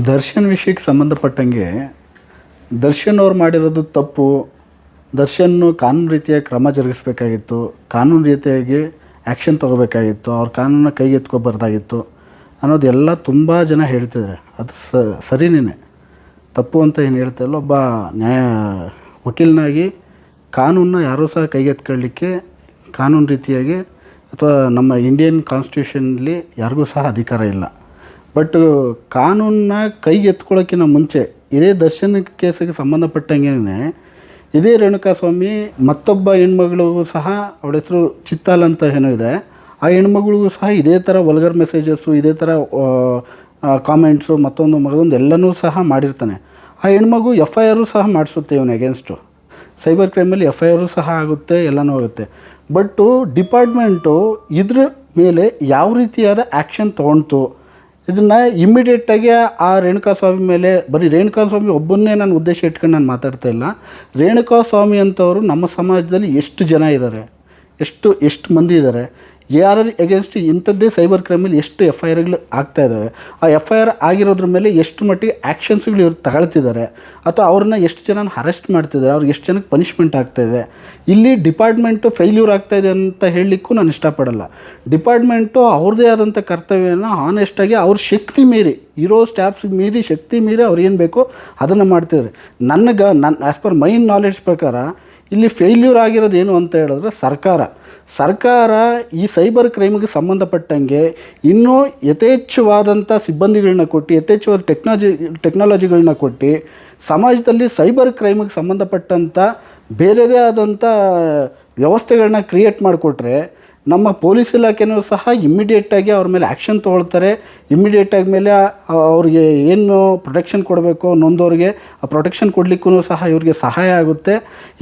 ದರ್ಶನ್ ವಿಷಯಕ್ಕೆ ಸಂಬಂಧಪಟ್ಟಂಗೆ ದರ್ಶನ್ ಅವ್ರು ಮಾಡಿರೋದು ತಪ್ಪು. ದರ್ಶನ್ ಕಾನೂನು ರೀತಿಯ ಕ್ರಮ ಜರುಗಿಸ್ಬೇಕಾಗಿತ್ತು. ಕಾನೂನು ರೀತಿಯಾಗಿ ಆ್ಯಕ್ಷನ್ ತೊಗೋಬೇಕಾಗಿತ್ತು. ಅವ್ರ ಕಾನೂನ ಅನ್ನೋದು ಅನ್ನೋದೆಲ್ಲ ತುಂಬ ಜನ ಹೇಳ್ತಿದ್ದಾರೆ. ಅದು ಸ ಸರಿನೇ ತಪ್ಪು ಅಂತ ಏನು ಹೇಳ್ತಾ ಇಲ್ಲ. ಒಬ್ಬ ನ್ಯಾಯ ವಕೀಲನಾಗಿ ಕಾನೂನನ್ನ ಯಾರೂ ಸಹ ಕೈಗೆತ್ಕೊಳ್ಳಿಕ್ಕೆ ಕಾನೂನು ರೀತಿಯಾಗಿ ಅಥವಾ ನಮ್ಮ ಇಂಡಿಯನ್ ಕಾನ್ಸ್ಟಿಟ್ಯೂಷನಲ್ಲಿ ಯಾರಿಗೂ ಸಹ ಅಧಿಕಾರ ಇಲ್ಲ. ಬಟ್ ಕಾನೂನನ್ನ ಕೈಗೆ ಎತ್ಕೊಳ್ಳೋಕ್ಕಿಂತ ಮುಂಚೆ, ಇದೇ ದರ್ಶನ ಕೇಸಿಗೆ ಸಂಬಂಧಪಟ್ಟಂಗೆ ಇದೇ ರೇಣುಕಾಸ್ವಾಮಿ ಮತ್ತೊಬ್ಬ ಹೆಣ್ಮಗಳಿಗೂ ಸಹ ಅವಳ ಹೆಸರು ಚಿತ್ತಾಲ್ ಅಂತ ಏನೋ ಇದೆ. ಆ ಹೆಣ್ಮಗಳಿಗೂ ಸಹ ಇದೇ ಥರ ವಲ್ಗರ್ ಮೆಸೇಜಸ್ಸು ಇದೇ ಥರ ಕಾಮೆಂಟ್ಸು ಮತ್ತೊಂದು ಮಗದೊಂದು ಎಲ್ಲನೂ ಸಹ ಮಾಡಿರ್ತಾನೆ. ಆ ಹೆಣ್ಮಗು ಎಫ್ ಐ ಆರು ಸಹ ಮಾಡಿಸುತ್ತೆ ಇವನ ಅಗೇನ್ಸ್ಟು ಸೈಬರ್ ಕ್ರೈಮಲ್ಲಿ ಎಫ್ ಐ ಆರು ಸಹ ಆಗುತ್ತೆ, ಎಲ್ಲನೂ ಆಗುತ್ತೆ. ಬಟ್ಟು ಡಿಪಾರ್ಟ್ಮೆಂಟು ಇದ್ರ ಮೇಲೆ ಯಾವ ರೀತಿಯಾದ ಆ್ಯಕ್ಷನ್ ತೊಗೊಳ್ತು ಇದನ್ನು ಇಮ್ಮಿಡಿಯೇಟಾಗಿ ಆ ರೇಣುಕಾ ಸ್ವಾಮಿ ಮೇಲೆ, ಬರೀ ರೇಣುಕಾ ಸ್ವಾಮಿ ಒಬ್ಬನ್ನೇ ನಾನು ಉದ್ದೇಶ ಇಟ್ಕೊಂಡು ನಾನು ಮಾತಾಡ್ತಾ ಇಲ್ಲ. ರೇಣುಕಾಸ್ವಾಮಿ ಅಂತವರು ನಮ್ಮ ಸಮಾಜದಲ್ಲಿ ಎಷ್ಟು ಜನ ಇದ್ದಾರೆ ಎಷ್ಟು ಎಷ್ಟು ಮಂದಿ ಇದ್ದಾರೆ ಯಾರ ಎಗೇನ್ಸ್ಟ್ ಇಂಥದ್ದೇ ಸೈಬರ್ ಕ್ರೈಮಲ್ಲಿ ಎಷ್ಟು ಎಫ್ ಐ ಆರ್ಗಳು ಆಗ್ತಾ ಇದ್ದಾವೆ ಆ ಎಫ್ ಐ ಆರ್ ಆಗಿರೋದ್ರ ಮೇಲೆ ಎಷ್ಟು ಮಟ್ಟಿಗೆ ಆ್ಯಕ್ಷನ್ಸ್ಗಳು ಇವ್ರು ತಗೊಳ್ತಿದ್ದಾರೆ. ಅಥವಾ ಅವ್ರನ್ನ ಎಷ್ಟು ಜನ ಅರೆಸ್ಟ್ ಮಾಡ್ತಿದ್ದಾರೆ, ಅವ್ರಿಗೆ ಎಷ್ಟು ಜನಕ್ಕೆ ಪನಿಷ್ಮೆಂಟ್ ಆಗ್ತಾಯಿದೆ ಇಲ್ಲಿ ಡಿಪಾರ್ಟ್ಮೆಂಟು ಫೇಲ್ಯೂರ್ ಆಗ್ತಾಯಿದೆ ಅಂತ ಹೇಳಲಿಕ್ಕೂ ನಾನು ಇಷ್ಟಪಡಲ್ಲ. ಡಿಪಾರ್ಟ್ಮೆಂಟು ಅವ್ರದ್ದೇ ಆದಂಥ ಕರ್ತವ್ಯನ ಆನೆಸ್ಟಾಗಿ ಅವ್ರ ಶಕ್ತಿ ಮೀರಿ, ಇರೋ ಸ್ಟಾಫ್ಸ್ ಮೀರಿ, ಶಕ್ತಿ ಮೀರಿ ಅವ್ರು ಏನು ಬೇಕೋ ಅದನ್ನು ಮಾಡ್ತಿದ್ದಾರೆ. ನನಗೆ ನನ್ನ ಆ್ಯಸ್ ಪರ್ ಮೈ ನಾಲೆಡ್ಜ್ ಪ್ರಕಾರ ಇಲ್ಲಿ ಫೇಲ್ಯೂರ್ ಆಗಿರೋದು ಏನು ಅಂತ ಹೇಳಿದ್ರೆ ಸರ್ಕಾರ. ಸರ್ಕಾರ ಈ ಸೈಬರ್ ಕ್ರೈಮ್ಗೆ ಸಂಬಂಧಪಟ್ಟಂಗೆ ಇನ್ನೂ ಯಥೇಚ್ಛವಾದಂಥ ಸಿಬ್ಬಂದಿಗಳನ್ನ ಕೊಟ್ಟು, ಯಥೇಚ್ಛವಾದ ಟೆಕ್ನಾಲಜಿ ಟೆಕ್ನಾಲಜಿಗಳನ್ನ ಕೊಟ್ಟು ಸಮಾಜದಲ್ಲಿ ಸೈಬರ್ ಕ್ರೈಮಿಗೆ ಸಂಬಂಧಪಟ್ಟಂಥ ಬೇರೆದೇ ಆದಂಥ ವ್ಯವಸ್ಥೆಗಳನ್ನ ಕ್ರಿಯೇಟ್ ಮಾಡಿಕೊಟ್ರೆ ನಮ್ಮ ಪೊಲೀಸ್ ಇಲಾಖೆನೂ ಸಹ ಇಮ್ಮಿಡಿಯೇಟಾಗಿ ಅವ್ರ ಮೇಲೆ ಆ್ಯಕ್ಷನ್ ತೊಗೊಳ್ತಾರೆ. ಇಮ್ಮಿಡಿಯೇಟಾಗಿ ಮೇಲೆ ಅವ್ರಿಗೆ ಏನು ಪ್ರೊಟೆಕ್ಷನ್ ಕೊಡಬೇಕು ನೊಂದವ್ರಿಗೆ ಆ ಪ್ರೊಟೆಕ್ಷನ್ ಕೊಡಲಿಕ್ಕೂ ಸಹ ಇವ್ರಿಗೆ ಸಹಾಯ ಆಗುತ್ತೆ.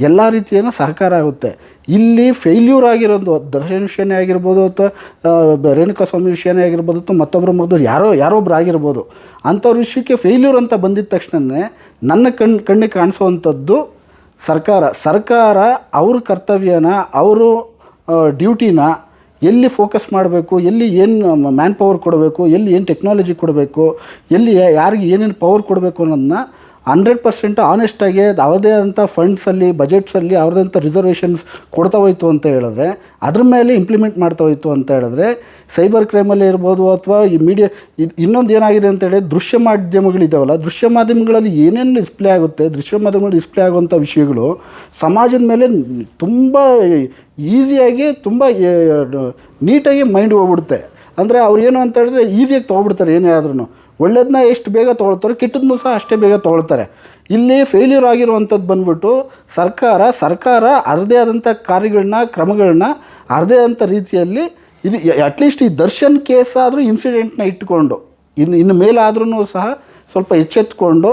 ಎಲ್ಲ ರೀತಿಯನ್ನು ಸಹಕಾರ ಆಗುತ್ತೆ. ಇಲ್ಲಿ ಫೇಲ್ಯೂರ್ ಆಗಿರೋದು, ದರ್ಶನ್ ವಿಷಯನೇ ಆಗಿರ್ಬೋದು ಅಥವಾ ರೇಣುಕಾ ಸ್ವಾಮಿ ವಿಷಯನೇ ಆಗಿರ್ಬೋದು ಅಥವಾ ಮತ್ತೊಬ್ಬರು ಮೊದಲು ಯಾರೋ, ಯಾರೊಬ್ರು ಆಗಿರ್ಬೋದು, ಅಂಥವ್ರ ವಿಷಯಕ್ಕೆ ಫೇಲ್ಯೂರ್ ಅಂತ ಬಂದಿದ್ದ ತಕ್ಷಣವೇ ನನ್ನ ಕಣ್, ಕಣ್ಣಿಗೆ ಕಾಣಿಸುವಂಥದ್ದು ಸರ್ಕಾರ. ಸರ್ಕಾರ ಅವ್ರ ಕರ್ತವ್ಯನ, ಅವರು ಡ್ಯೂಟಿನ ಎಲ್ಲಿ ಫೋಕಸ್ ಮಾಡಬೇಕು, ಎಲ್ಲಿ ಏನು ಮ್ಯಾನ್ ಪವರ್ ಕೊಡಬೇಕು, ಎಲ್ಲಿ ಏನು ಟೆಕ್ನಾಲಜಿ ಕೊಡಬೇಕು, ಎಲ್ಲಿ ಯಾರಿಗೆ ಏನೇನು ಪವರ್ ಕೊಡಬೇಕು ಅನ್ನೋದನ್ನ ಹಂಡ್ರೆಡ್ ಪರ್ಸೆಂಟ್ ಆನೆಸ್ಟಾಗಿ ಅವರದೇ ಆದಂಥ ಫಂಡ್ಸಲ್ಲಿ ಬಜೆಟ್ಸಲ್ಲಿ ಅವ್ರದ್ದಂಥ ರಿಸರ್ವೇಷನ್ಸ್ ಕೊಡ್ತಾ ಹೋಯ್ತು ಅಂತ ಹೇಳಿದ್ರೆ, ಅದ್ರ ಮೇಲೆ ಇಂಪ್ಲಿಮೆಂಟ್ ಮಾಡ್ತಾ ಹೋಯ್ತು ಅಂತ ಹೇಳಿದ್ರೆ ಸೈಬರ್ ಕ್ರೈಮಲ್ಲಿ ಇರ್ಬೋದು ಅಥವಾ ಈ ಮೀಡಿಯಾ ಇದು ಇನ್ನೊಂದು ಏನಾಗಿದೆ ಅಂತ ಹೇಳಿ ದೃಶ್ಯ ಮಾಧ್ಯಮಗಳಿದ್ದಾವಲ್ಲ ದೃಶ್ಯ ಮಾಧ್ಯಮಗಳಲ್ಲಿ ಏನೇನು ಡಿಸ್ಪ್ಲೇ ಆಗುತ್ತೆ, ದೃಶ್ಯ ಮಾಧ್ಯಮಗಳು ಡಿಸ್ಪ್ಲೇ ಆಗುವಂಥ ವಿಷಯಗಳು ಸಮಾಜದ ಮೇಲೆ ತುಂಬ ಈಸಿಯಾಗಿ ತುಂಬ ನೀಟಾಗಿ ಮೈಂಡ್ ಹೋಗ್ಬಿಡುತ್ತೆ. ಅಂದರೆ ಅವ್ರು ಏನು ಅಂತ ಹೇಳಿದ್ರೆ ಈಸಿಯಾಗಿ ತೊಗೊಬಿಡ್ತಾರೆ ಏನೇ ಆದ್ರೂ ಒಳ್ಳೇದನ್ನ ಎಷ್ಟು ಬೇಗ ತೊಗೊಳ್ತಾರೆ ಕೆಟ್ಟದನ್ನು ಸಹ ಅಷ್ಟೇ ಬೇಗ ತೊಗೊಳ್ತಾರೆ. ಇಲ್ಲಿ ಫೇಲ್ಯೂರ್ ಆಗಿರುವಂಥದ್ದು ಬಂದ್ಬಿಟ್ಟು ಸರ್ಕಾರ ಸರ್ಕಾರ ಅದರದೇ ಆದಂಥ ಕಾರ್ಯಗಳನ್ನ, ಕ್ರಮಗಳನ್ನ ಅದರದೇ ಆದಂಥ ರೀತಿಯಲ್ಲಿ ಇದು ಅಟ್ಲೀಸ್ಟ್ ಈ ದರ್ಶನ್ ಕೇಸ್ ಆದರೂ ಇನ್ಸಿಡೆಂಟ್ನ ಇಟ್ಟುಕೊಂಡು, ಇನ್ನು ಇನ್ನು ಮೇಲಾದ್ರೂ ಸಹ ಸ್ವಲ್ಪ ಎಚ್ಚೆತ್ಕೊಂಡು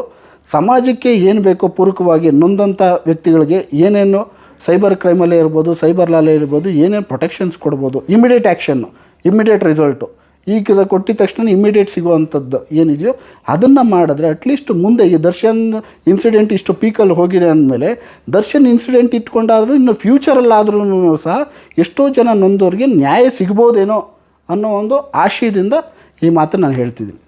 ಸಮಾಜಕ್ಕೆ ಏನು ಬೇಕೋ ಪೂರಕವಾಗಿ ನೊಂದಂಥ ವ್ಯಕ್ತಿಗಳಿಗೆ ಏನೇನು ಸೈಬರ್ ಕ್ರೈಮಲ್ಲೇ ಇರ್ಬೋದು ಸೈಬರ್ ಲಾಲೇ ಇರ್ಬೋದು, ಏನೇನು ಪ್ರೊಟೆಕ್ಷನ್ಸ್ ಕೊಡ್ಬೋದು ಇಮಿಡಿಯೇಟ್ ಆ್ಯಕ್ಷನ್ನು ಇಮಿಡಿಯೇಟ್ ರಿಸಲ್ಟು ಈಗ ಕೊಟ್ಟಿದ ತಕ್ಷಣ ಇಮಿಡಿಯೇಟ್ ಸಿಗುವಂಥದ್ದು ಏನಿದೆಯೋ ಅದನ್ನು ಮಾಡಿದ್ರೆ ಅಟ್ಲೀಸ್ಟ್ ಮುಂದೆ ಈ ದರ್ಶನ್ ಇನ್ಸಿಡೆಂಟ್ ಇಷ್ಟು ಪೀಕಲ್ಲಿ ಹೋಗಿದೆ ಅಂದಮೇಲೆ ದರ್ಶನ್ ಇನ್ಸಿಡೆಂಟ್ ಇಟ್ಕೊಂಡಾದರೂ ಇನ್ನು ಫ್ಯೂಚರಲ್ಲಾದ್ರೂ ಸಹ ಎಷ್ಟೋ ಜನ ನೊಂದವ್ರಿಗೆ ನ್ಯಾಯ ಸಿಗ್ಬೋದೇನೋ ಅನ್ನೋ ಒಂದು ಆಶಯದಿಂದ ಈ ಮಾತನ್ನು ನಾನು ಹೇಳ್ತಿದ್ದೀನಿ.